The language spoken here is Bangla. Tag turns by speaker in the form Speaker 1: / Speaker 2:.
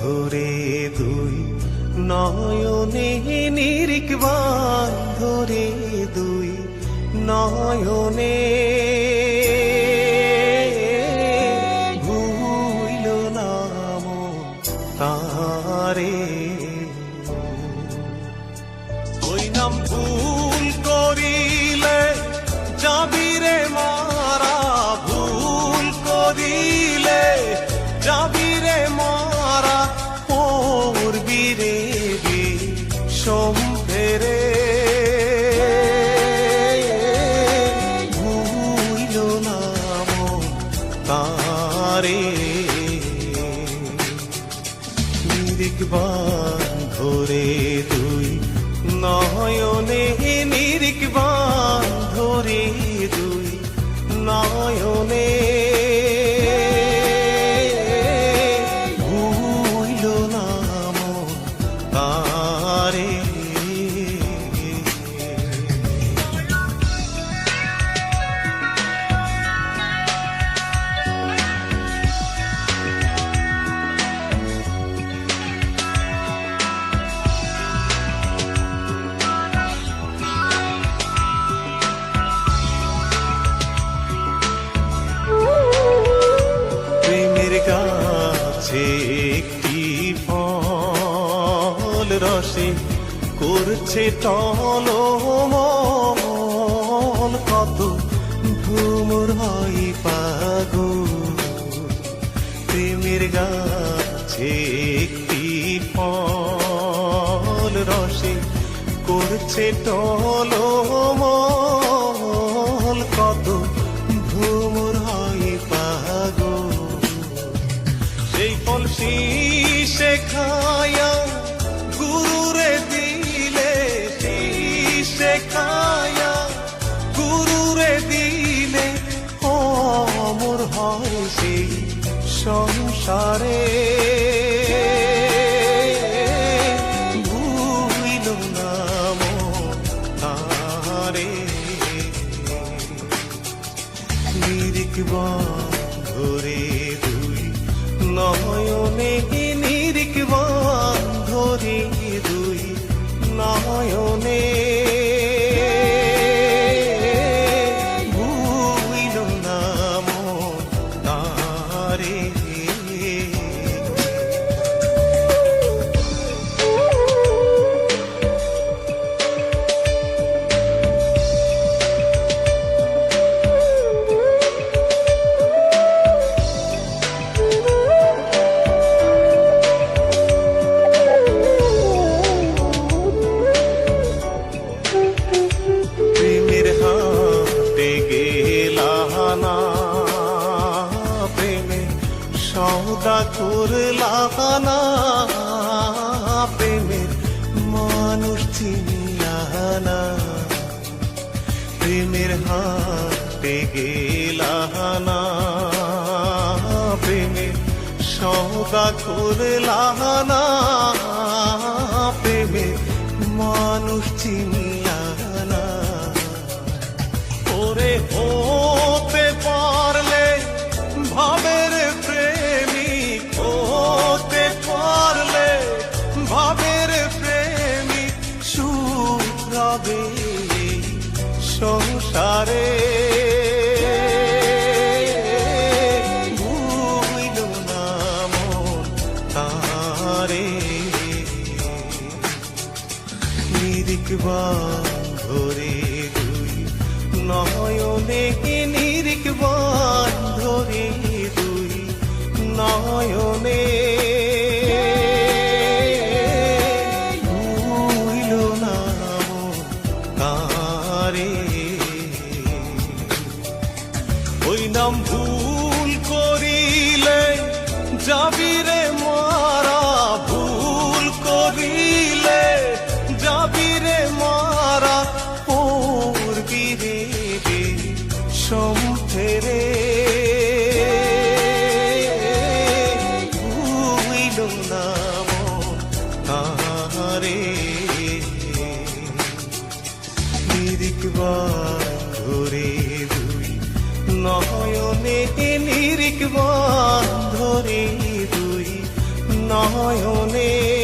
Speaker 1: ধরে দুই, নয়নে নিরিক ধরে দুই, নয়নে ভুইল নাম তারে ওই নাম ভুল করিলে যাবিরে মারা, ভুল করিলে যাবিরে নিরিকবান ঘোরে তুই নয়নে গাছে একটি ফল রসে করছে টলমল। কত ভ্রমর হয় পাগল। প্রেমের গাছে একটি ফল রসে করছে টলমল। সংসারে। ভুইল নাম তারে ধরে দুই নয়নে নিরিকবান ধরে দুই নয়নে সৌদা করলানা প্রেমের মানুষ চিনিয়ানা প্রেমের হাতে গেলানা প্রেমের সৌদা করলানা প্রেমের মানুষ চিনিয়ানা সংসারে ভুইল নাম তারে নিরিকবান ধরে দুই নয়নে নাম ভুল করিলে যাবিরে মারা নয়নে নিরিক বন্ধরে দুই নয়নে।